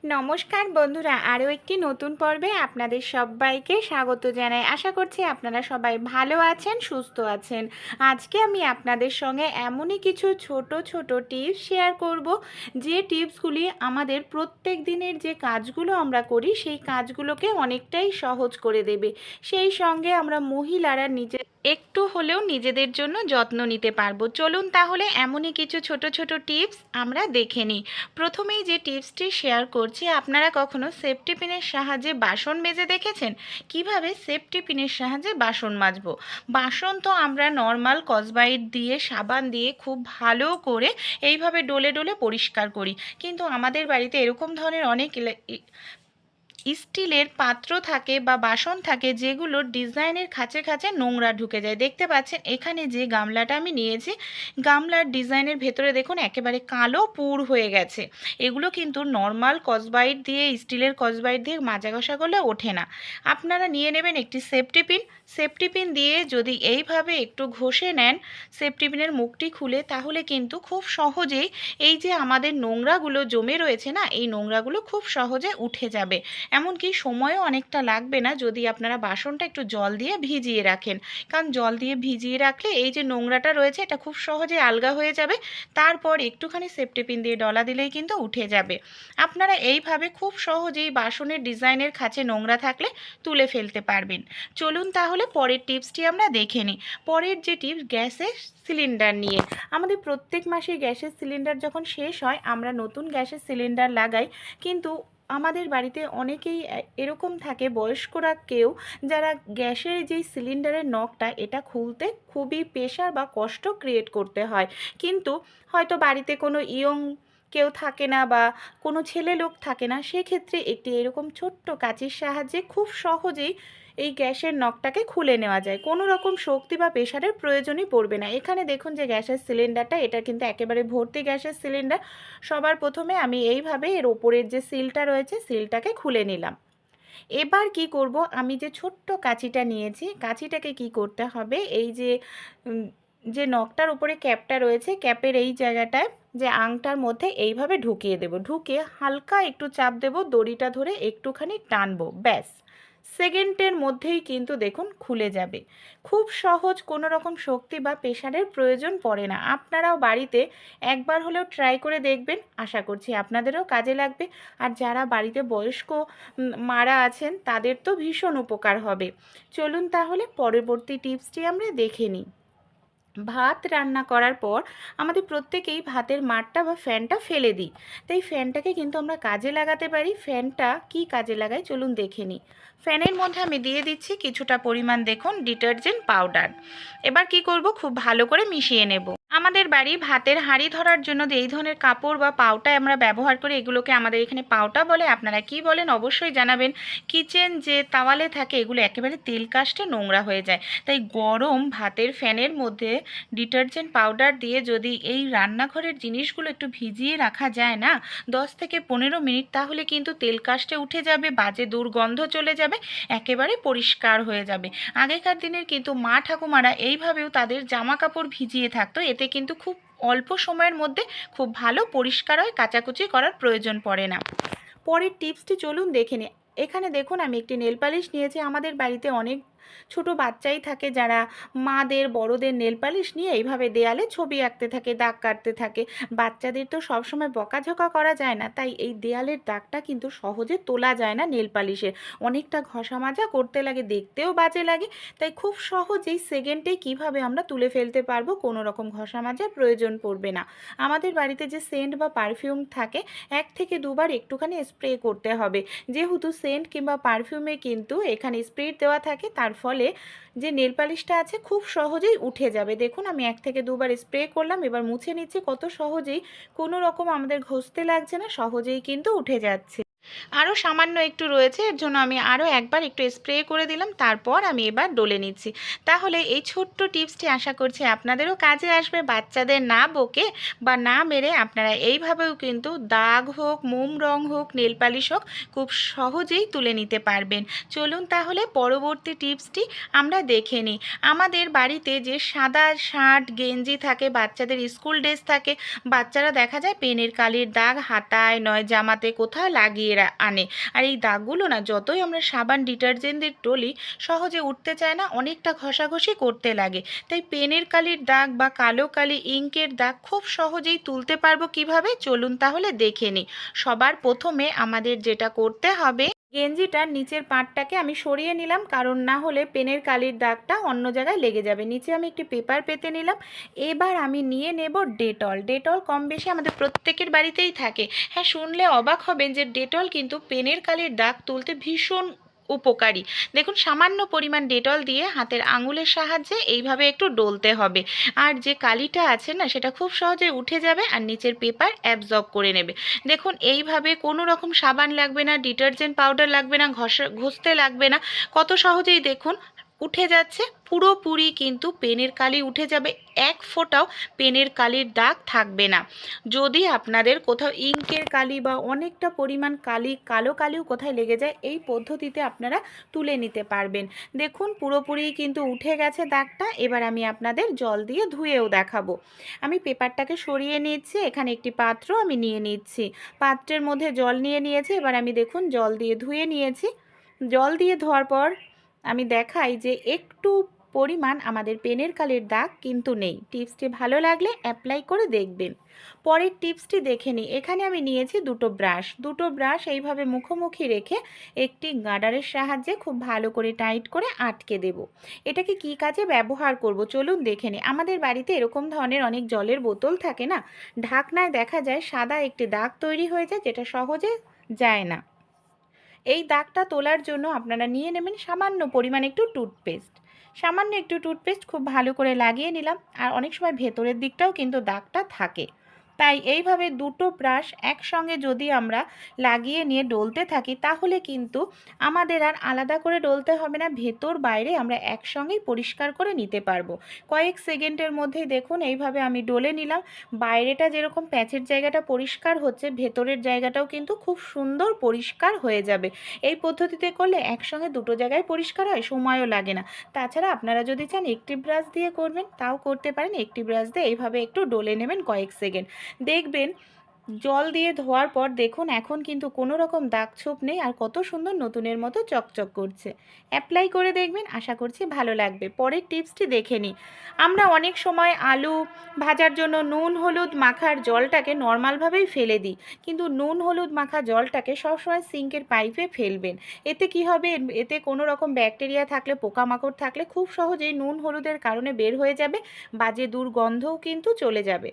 নমস্কার বন্ধুরা, আরও একটি নতুন পর্বে আপনাদের সবাইকে স্বাগত জানাই। আশা করছি আপনারা সবাই ভালো আছেন, সুস্থ আছেন। আজকে আমি আপনাদের সঙ্গে এমনই কিছু ছোট ছোট টিপস শেয়ার করব, যে টিপসগুলি আমাদের প্রত্যেক দিনের যে কাজগুলো আমরা করি, সেই কাজগুলোকে অনেকটাই সহজ করে দেবে। সেই সঙ্গে আমরা মহিলারা নিজে একটু হলেও নিজেদের জন্য যত্ন নিতে পারব। চলুন তাহলে এমনই কিছু ছোট ছোট টিপস আমরা দেখে নিই। প্রথমেই যে টিপসটি শেয়ার করছি, আপনারা কখনো সেফটি পিনের সাহায্যে বাসন মেজে দেখেছেন? কীভাবে সেফটি পিনের সাহায্যে বাসন মাজবো? বাসন তো আমরা নর্মাল কসবাইট দিয়ে, সাবান দিয়ে খুব ভালো করে এইভাবে ডলে ডলে পরিষ্কার করি। কিন্তু আমাদের বাড়িতে এরকম ধরনের অনেক স্টিলের পাত্র থাকে বা বাসন থাকে যেগুলোর ডিজাইনের খাঁচে খাঁচে নোংরা ঢুকে যায়। দেখতে পাচ্ছেন এখানে যে গামলাটা আমি নিয়েছি, গামলার ডিজাইনের ভেতরে দেখুন একেবারে কালো পুর হয়ে গেছে। এগুলো কিন্তু নর্মাল কসবাইট দিয়ে, স্টিলের কসবাইট দিয়ে মাজা ঘষা করলে ওঠে না। আপনারা নিয়ে নেবেন একটি সেফটি পিন। সেফটি পিন দিয়ে যদি এইভাবে একটু ঘষে নেন, সেফটি পিনের মুখটি খুলে, তাহলে কিন্তু খুব সহজেই এই যে আমাদের নোংরাগুলো জমে রয়েছে না, এই নোংরাগুলো খুব সহজে উঠে যাবে। এমনকি সময়ও অনেকটা লাগবে না যদি আপনারা বাসনটা একটু জল দিয়ে ভিজিয়ে রাখেন। কারণ জল দিয়ে ভিজিয়ে রাখলে এই যে নোংরাটা রয়েছে, এটা খুব সহজে আলগা হয়ে যাবে। তারপর একটুখানি সেফটি পিন দিয়ে ডলা দিলেই কিন্তু উঠে যাবে। আপনারা এইভাবে খুব সহজেই বাসনের ডিজাইনের খাঁচে নোংরা থাকলে তুলে ফেলতে পারবেন। চলুন তাহলে পরের টিপসটি আমরা দেখে নিই। পরের যে টিপস, গ্যাসের সিলিন্ডার নিয়ে। আমাদের প্রত্যেক মাসে গ্যাসের সিলিন্ডার যখন শেষ হয়, আমরা নতুন গ্যাসের সিলিন্ডার লাগাই। কিন্তু আমাদের বাড়িতে অনেকেই এরকম থাকে, বয়স্করা কেউ যারা গ্যাসের যেই সিলিন্ডারের নখটা, এটা খুলতে খুবই প্রেশার বা কষ্ট ক্রিয়েট করতে হয়। কিন্তু হয়তো বাড়িতে কোনো ইয়ং কেউ থাকে না বা কোনো ছেলে লোক থাকে না, সেক্ষেত্রে একটি এরকম ছোট্ট কাঁচির সাহায্যে খুব সহজেই এই গ্যাসের নখটাকে খুলে নেওয়া যায়। কোনো রকম শক্তি বা প্রেশারের প্রয়োজনই পড়বে না। এখানে দেখুন যে গ্যাসের সিলিন্ডারটা, এটা কিন্তু একেবারে ভর্তি গ্যাসের সিলিন্ডার। সবার প্রথমে আমি এইভাবে এর ওপরের যে সিলটা রয়েছে, সিলটাকে খুলে নিলাম। এবার কি করব? আমি যে ছোট্ট কাঁচিটা নিয়েছি, কাঁচিটাকে কি করতে হবে? এই যে যে নখটার উপরে ক্যাপটা রয়েছে, ক্যাপের এই জায়গাটায় যে আংটার মধ্যে এইভাবে ঢুকিয়ে দেব। ঢুকে হালকা একটু চাপ দেব, দড়িটা ধরে একটুখানি টানবো, ব্যাস। সেকেন্ডের মধ্যেই কিন্তু দেখুন খুলে যাবে। খুব সহজ কোনো রকম শক্তি বা প্রেশারের প্রয়োজন পড়ে না। আপনারাও বাড়িতে একবার হলেও ট্রাই করে দেখবেন। আশা করছি আপনাদেরও কাজে লাগবে। আর যারা বাড়িতে বয়স্ক মারা আছেন, তাদের তো ভীষণ উপকার হবে। চলুন তাহলে পরবর্তী টিপসটি আমরা দেখে নিই। ভাত রান্না করার পর আমাদের প্রত্যেকেই ভাতের মাঠটা বা ফ্যানটা ফেলে দিই। তাই ফ্যানটাকে কিন্তু আমরা কাজে লাগাতে পারি। ফ্যানটা কি কাজে লাগাই চলুন দেখে নিই। ফ্যানের মধ্যে আমি দিয়ে দিচ্ছি কিছুটা পরিমাণ দেখুন ডিটারজেন্ট পাউডার। এবার কি করব? খুব ভালো করে মিশিয়ে নেব। আমাদের বাড়ি ভাতের হাঁড়ি ধরার জন্য যে এই ধরনের কাপড় বা পাউটা আমরা ব্যবহার করি, এগুলোকে আমাদের এখানে পাউটা বলে, আপনারা কি বলেন অবশ্যই জানাবেন। কিচেন যে তাওয়ালে থাকে, এগুলো একেবারে তেল কাস্টে নোংরা হয়ে যায়। তাই গরম ভাতের ফ্যানের মধ্যে ডিটারজেন্ট পাউডার দিয়ে যদি এই রান্নাঘরের জিনিসগুলো একটু ভিজিয়ে রাখা যায় না, দশ থেকে পনেরো মিনিট, তাহলে কিন্তু তেল কাস্টে উঠে যাবে, বাজে দুর্গন্ধ চলে যাবে। একেবারে পরিষ্কার হয়ে যাবে। আগেকার দিনের কিন্তু মা ঠাকুমারা এইভাবেও তাদের জামা কাপড় ভিজিয়ে থাকতো, এতে কিন্তু খুব অল্প সময়ের মধ্যে খুব ভালো পরিষ্কার হয়, কাচাকুচি করার প্রয়োজন পড়ে না। পরের টিপসটি চলুন দেখে নিই এখানে দেখুন, আমি একটি নেল পালিশ নিয়েছি। আমাদের বাড়িতে অনেক ছোট বাচ্চাই থাকে যারা মাদের, বড়দের নেল পালিশ নিয়ে এইভাবে দেয়ালে ছবি আঁকতে থাকে, দাগ কাটতে থাকে। বাচ্চাদের তো সবসময় বকাঝকা করা যায় না, তাই এই দেয়ালের দাগটা কিন্তু সহজে তোলা যায় না নেল পালিশের অনেকটা ঘষা মাজা করতে লাগে, দেখতেও বাজে লাগে, তাই খুব সহজেই সেকেন্ডেই কীভাবে আমরা তুলে ফেলতে পারব কোনো রকম ঘষা মাজার প্রয়োজন পড়বে না। আমাদের বাড়িতে যে সেন্ট বা পারফিউম থাকে, এক থেকে দুবার একটুখানি স্প্রে করতে হবে। যেহেতু সেন্ট কিংবা পারফিউমে কিন্তু এখানে স্প্রে দেওয়া থাকে, তার ফলে যে নেল পালিশটা আছে খুব সহজেই উঠে যাবে। দেখুন, আমি এক থেকে দুবার স্প্রে করলাম, এবার মুছে নিচ্ছি। কত সহজেই কোনো রকম আমাদের ঘষতে লাগছে না, সহজেই কিন্তু উঠে যাচ্ছে। আরও সামান্য একটু রয়েছে, এর জন্য আমি আরও একবার একটু স্প্রে করে দিলাম, তারপর আমি এবার ডলে নিচ্ছি। তাহলে এই ছোট্ট টিপসটি আশা করছি আপনাদেরও কাজে আসবে, বাচ্চাদের না বকে বা না মেরে আপনারা এইভাবেও কিন্তু দাগ হোক, মোম রং হোক, নেল পালিশ হোক, খুব সহজেই তুলে নিতে পারবেন। চলুন তাহলে পরবর্তী টিপসটি আমরা দেখে নিই। আমাদের বাড়িতে যে সাদা শার্ট, গেঞ্জি থাকে, বাচ্চাদের স্কুল ড্রেস থাকে, বাচ্চারা দেখা যায় পেনের কালির দাগ হাতায়, নয় জামাতে কোথাও লাগিয়ে আনে। আর এই দাগগুলো না, যতই আমরা সাবান ডিটারজেন্টের টলি, সহজে উঠতে চায় না, অনেকটা ঘষাঘষি করতে লাগে। তাই পেনের কালির দাগ বা কালো কালি ইঙ্কের দাগ খুব সহজেই তুলতে পারব কীভাবে? চলুন তাহলে দেখে নিই। সবার প্রথমে আমাদের যেটা করতে হবে গেঞ্জিটার নিচের পাটটাকে আমি সরিয়ে নিলাম, কারণ না হলে পেনের কালির দাগটা অন্য জায়গায় লেগে যাবে। নিচে আমি একটি পেপার পেতে নিলাম। এবার আমি নিয়ে নেব ডেটল। ডেটল কম বেশি আমাদের প্রত্যেকের বাড়িতেই থাকে। হ্যাঁ শুনলে অবাক হবেন যে ডেটল কিন্তু পেনের কালির দাগ তুলতে ভীষণ উপকারী। দেখুন, সামান্য পরিমাণ ডেটল দিয়ে হাতের আঙুলের সাহায্যে এইভাবে একটু ডলতে হবে। আর যে কালিটা আছে না, সেটা খুব সহজে উঠে যাবে আর নিচের পেপার অ্যাবজর্ব করে নেবে। দেখুন, এইভাবে কোনো রকম সাবান লাগবে না, ডিটারজেন্ট পাউডার লাগবে না, ঘষা, ঘষতে লাগবে না। কত সহজেই দেখুন উঠে যাচ্ছে। পুরোপুরি কিন্তু পেনের কালি উঠে যাবে। এক ফোঁটাও পেনের কালির দাগ থাকবে না। যদি আপনাদের কোথাও ইঙ্কের কালি বা অনেকটা পরিমাণ কালি, কালো কালিও কোথায় লেগে যায়, এই পদ্ধতিতে আপনারা তুলে নিতে পারবেন। দেখুন, পুরোপুরি কিন্তু উঠে গেছে দাগটা। এবার আমি আপনাদের জল দিয়ে ধুয়েও দেখাবো। আমি পেপারটাকে সরিয়ে নিচ্ছি। এখানে একটি পাত্র আমি নিয়ে নিচ্ছি। পাত্রের মধ্যে জল নিয়ে নিয়েছি। এবার আমি দেখুন, জল দিয়ে ধুয়ে নিয়েছি। জল দিয়ে ধোয়ার পর আমি দেখাই যে একটু পরিমাণ আমাদের পেনের কালির দাগ কিন্তু নেই। টিপসটি ভালো লাগলে অ্যাপ্লাই করে দেখবেন। পরের টিপসটি দেখে নিই। এখানে আমি নিয়েছি দুটো ব্রাশ। দুটো ব্রাশ এইভাবে মুখোমুখি রেখে একটি গার্ডারের সাহায্যে খুব ভালো করে টাইট করে আটকে দেব। এটাকে কি কাজে ব্যবহার করব? চলুন দেখে নিই। আমাদের বাড়িতে এরকম ধরনের অনেক জলের বোতল থাকে না? ঢাকনায় দেখা যায় সাদা একটি দাগ তৈরি হয়ে যায় যেটা সহজে যায় না। এই দাগটা তোলার জন্য আপনারা নিয়ে নেবেন সামান্য পরিমাণ একটু টুথপেস্ট। সামান্য একটু টুথপেস্ট খুব ভালো করে লাগিয়ে নিলাম। আর অনেক সময় ভেতরের দিকটাও কিন্তু দাগটা থাকে। তাই এইভাবে দুটো ব্রাশ একসঙ্গে যদি আমরা লাগিয়ে নিয়ে ডলতে থাকি, তাহলে কিন্তু আমাদের আর আলাদা করে ডলতে হবে না, ভেতর বাইরে আমরা একসঙ্গেই পরিষ্কার করে নিতে পারব। কয়েক সেকেন্ডের মধ্যেই দেখুন এইভাবে আমি ডলে নিলাম। বাইরেটা যেরকম প্যাচের জায়গাটা পরিষ্কার হচ্ছে, ভেতরের জায়গাটাও কিন্তু খুব সুন্দর পরিষ্কার হয়ে যাবে। এই পদ্ধতিতে করলে একসঙ্গে দুটো জায়গায় পরিষ্কার হয়, সময়ও লাগে না। তাছাড়া আপনারা যদি চান একটি ব্রাশ দিয়ে করবেন, তাও করতে পারেন। একটি ব্রাশ দিয়ে এইভাবে একটু ডলে নেবেন কয়েক সেকেন্ড। দেখবেন, জল দিয়ে ধোয়ার পর দেখুন এখন কিন্তু কোনো রকম দাগ ছোপ নেই আর কত সুন্দর নতুনের মতো চকচক করছে। অ্যাপ্লাই করে দেখবেন, আশা করছি ভালো লাগবে। পরের টিপসটি দেখে নিই। আমরা অনেক সময় আলু ভাজার জন্য নুন, হলুদ মাখার জলটাকে নর্মালভাবেই ফেলে দিই। কিন্তু নুন, হলুদ মাখা জলটাকে সবসময় সিঙ্কের পাইপে ফেলবেন। এতে কি হবে? এতে কোনো রকম ব্যাকটেরিয়া থাকলে, পোকামাকড় থাকলে খুব সহজেই নুন, হলুদের কারণে বের হয়ে যাবে, বাজে দুর্গন্ধও কিন্তু চলে যাবে।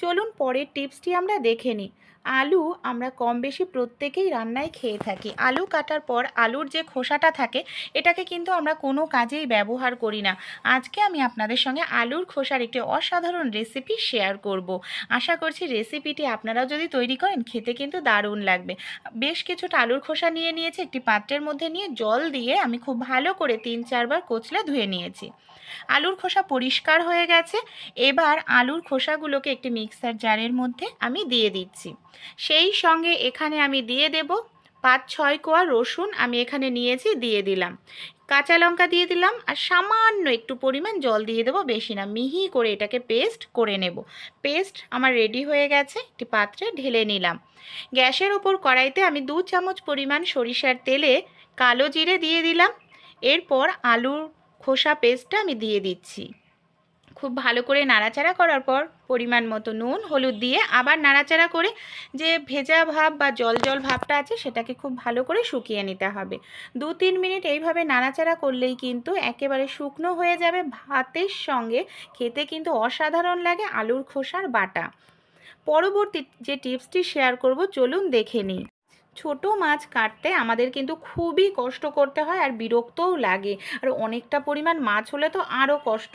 চলুন পরের টিপসটি আমরা দেখে নিই। আলু আমরা কম বেশি প্রত্যেকেই রান্নায় খেয়ে থাকি। আলু কাটার পর আলুর যে খোসাটা থাকে, এটাকে কিন্তু আমরা কোনো কাজেই ব্যবহার করি না। আজকে আমি আপনাদের সঙ্গে আলুর খোসার একটি অসাধারণ রেসিপি শেয়ার করব। আশা করছি রেসিপিটি আপনারাও যদি তৈরি করেন, খেতে কিন্তু দারুণ লাগবে। বেশ কিছুটা আলুর খোসা নিয়ে নিয়েছি, একটি পাত্রের মধ্যে নিয়ে জল দিয়ে আমি খুব ভালো করে তিন চারবার কোচলে ধুয়ে নিয়েছি। আলুর খোসা পরিষ্কার হয়ে গেছে, এবার আলুর খোসাগুলোকে একটি মিক্সার জারের মধ্যে আমি দিয়ে দিচ্ছি। সেই সঙ্গে এখানে আমি দিয়ে দেব পাঁচ ছয় কোয়া রসুন আমি এখানে নিয়েছি, দিয়ে দিলাম। কাঁচা লঙ্কা দিয়ে দিলাম আর সামান্য একটু পরিমাণ জল দিয়ে দেবো, বেশি না, মিহি করে এটাকে পেস্ট করে নেব। পেস্ট আমার রেডি হয়ে গেছে, একটি পাত্রে ঢেলে নিলাম। গ্যাসের ওপর কড়াইতে আমি দু চামচ পরিমাণ সরিষার তেলে কালো জিরে দিয়ে দিলাম। এরপর আলুর খোসা পেস্টটা আমি দিয়ে দিচ্ছি। খুব ভালো করে নাড়াচাড়া করার পর পরিমাণ মতো নুন, হলুদ দিয়ে আবার নাড়াচাড়া করে যে ভেজা ভাব বা জল জল ভাবটা আছে সেটাকে খুব ভালো করে শুকিয়ে নিতে হবে। দু তিন মিনিট এইভাবে নাড়াচাড়া করলেই কিন্তু একেবারে শুকনো হয়ে যাবে ভাতের সঙ্গে। খেতে কিন্তু অসাধারণ লাগে আলুর খোসার বাটা। পরবর্তী যে টিপসটি শেয়ার করব, চলুন দেখে নিই। ছোট মাছ কাটতে আমাদের কিন্তু খুবই কষ্ট করতে হয় আর বিরক্তও লাগে। আর অনেকটা পরিমাণ মাছ হলে তো আরও কষ্ট।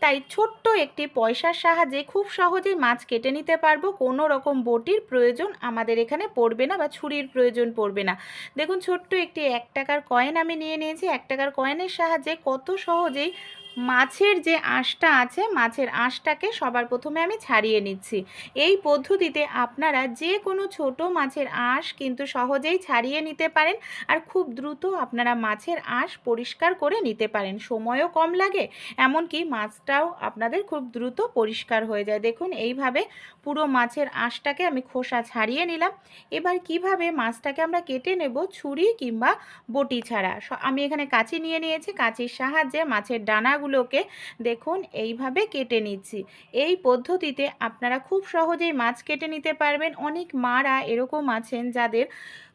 তাই ছোট্ট একটি পয়সার সাহায্যে খুব সহজেই মাছ কেটে নিতে পারব। কোনো রকম বটির প্রয়োজন আমাদের এখানে পড়বে না বা ছুরির প্রয়োজন পড়বে না। দেখুন, ছোট্ট একটি এক টাকার কয়েন আমি নিয়ে নিয়েছি। এক টাকার কয়েনের সাহায্যে কত সহজেই মাছের যে আঁশটা আছে, মাছের আঁশটাকে সবার প্রথমে আমি ছাড়িয়ে নিচ্ছি। এই পদ্ধতিতে আপনারা যে কোনো ছোট মাছের আঁশ কিন্তু সহজেই ছাড়িয়ে নিতে পারেন আর খুব দ্রুত আপনারা মাছের আঁশ পরিষ্কার করে নিতে পারেন। সময়ও কম লাগে, এমনকি মাছটাও আপনাদের খুব দ্রুত পরিষ্কার হয়ে যায়। দেখুন, এইভাবে পুরো মাছের আঁশটাকে আমি খোসা ছাড়িয়ে নিলাম। এবার কীভাবে মাছটাকে আমরা কেটে নেব? ছুরি কিংবা বটি ছাড়া। আমি এখানে কাঁচি নিয়ে নিয়েছি। কাঁচির সাহায্যে মাছের ডানাগুলোকে দেখুন, এইভাবে কেটে নিচ্ছি। এই পদ্ধতিতে আপনারা খুব সহজেই মাছ কেটে নিতে পারবেন। অনেক মারা এরকম আছেন যাদের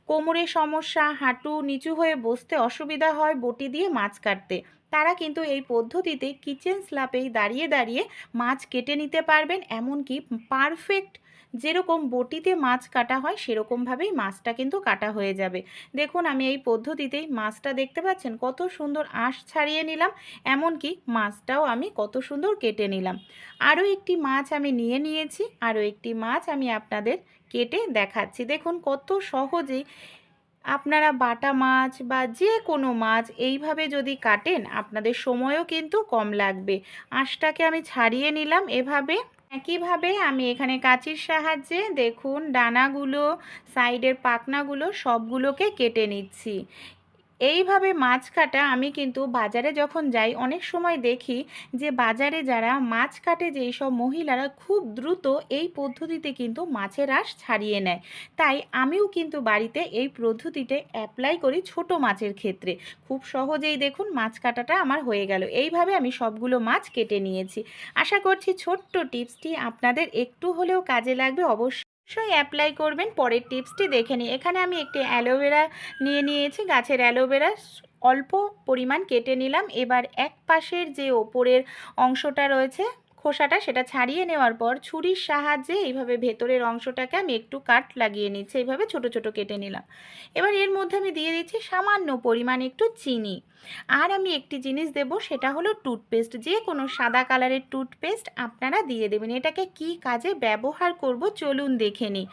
কোমরে সমস্যা, হাঁটু নিচু হয়ে বসতে অসুবিধা হয় বটি দিয়ে মাছ কাটতে। তারা কিন্তু এই পদ্ধতিতে কিচেন স্ল্যাপেই দাঁড়িয়ে দাঁড়িয়ে মাছ কেটে নিতে পারবেন, এমনকি পারফেক্ট যেরকম বটিতে মাছ কাটা হয়, সেরকমভাবেই মাছটা কিন্তু কাটা হয়ে যাবে। দেখুন, আমি এই পদ্ধতিতেই মাছটা দেখতে পাচ্ছেন, কত সুন্দর আঁশ ছাড়িয়ে নিলাম, এমনকি মাছটাও আমি কত সুন্দর কেটে নিলাম। আরও একটি মাছ আমি নিয়ে নিয়েছি, আরও একটি মাছ আমি আপনাদের কেটে দেখাচ্ছি। দেখুন, কত সহজেই আপনারা বাটা মাছ বা যে কোনো মাছ এইভাবে যদি কাটেন, আপনাদের সময়ও কিন্তু কম লাগবে। আঁশটাকে আমি ছাড়িয়ে নিলাম, এভাবে একইভাবে আমি এখানে কাঁচির সাহায্যে দেখুন ডানাগুলো সাইডের পাকনাগুলো সবগুলোকে কেটে নিচ্ছি। এইভাবে মাছ কাটা আমি কিন্তু বাজারে যখন যাই, অনেক সময় দেখি যে বাজারে যারা মাছ কাটে যেই সব মহিলারা খুব দ্রুত এই পদ্ধতিতে কিন্তু মাছের আঁশ ছাড়িয়ে নেয়। তাই আমিও কিন্তু বাড়িতে এই পদ্ধতিতে অ্যাপ্লাই করি ছোট মাছের ক্ষেত্রে। খুব সহজেই দেখুন মাছ কাটাটা আমার হয়ে গেল। এইভাবে আমি সবগুলো মাছ কেটে নিয়েছি। আশা করছি ছোট্ট টিপসটি আপনাদের একটু হলেও কাজে লাগবে। অবশ্যই অবশ্যই অ্যাপ্লাই করবেন। পরের টিপসটি দেখে নিই এখানে আমি একটি অ্যালোভেরা নিয়ে নিয়েছি। গাছের অ্যালোভেরা অল্প পরিমাণ কেটে নিলাম। এবার এক পাশের যে ওপরের অংশটা রয়েছে খোসাটা সেটা ছাড়িয়ে নেওয়ার পর ছুরির সাহায্যে এইভাবে ভেতরের অংশটাকে আমি একটু কাট লাগিয়ে নিচ্ছি, এইভাবে ছোট ছোট কেটে নিলাম। এবার এর মধ্যে আমি দিয়ে দিচ্ছি সামান্য পরিমাণ একটু চিনি। আর আমি একটি জিনিস দেব, সেটা হলো টুথপেস্ট। যে কোনো সাদা কালারের টুথপেস্ট আপনারা দিয়ে দেবেন। এটাকে কি কাজে ব্যবহার করব চলুন দেখে নিই।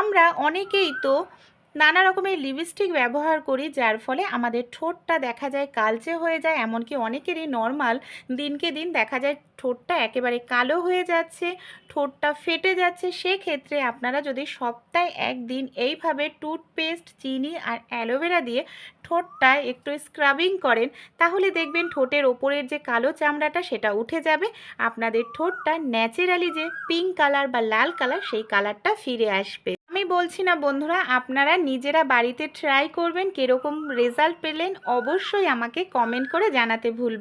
আমরা অনেকেই তো নানা রকমের লিপস্টিক ব্যবহার করি, যার ফলে আমাদের ঠোঁটটা দেখা যায় কালচে হয়ে যায়, এমনকি অনেকেরই নর্মাল দিনকে দিন দেখা যায় ঠোঁটটা একেবারে কালো হয়ে যাচ্ছে, ঠোঁটটা ফেটে যাচ্ছে। সেক্ষেত্রে আপনারা যদি সপ্তাহে একদিন এইভাবে টুথপেস্ট চিনি আর অ্যালোভেরা দিয়ে ঠোঁটটা একটু স্ক্রাবিং করেন, তাহলে দেখবেন ঠোঁটের ওপরের যে কালো চামড়াটা সেটা উঠে যাবে। আপনাদের ঠোঁটটা ন্যাচারালি যে পিঙ্ক কালার বা লাল কালার সেই কালারটা ফিরে আসবে। আমি বলছি না বন্ধুরা, আপনারা নিজেরা বাড়িতে ট্রাই করবেন, কীরকম রেজাল্ট পেলেন, অবশ্যই আমাকে কমেন্ট করে জানাতে ভুলবেন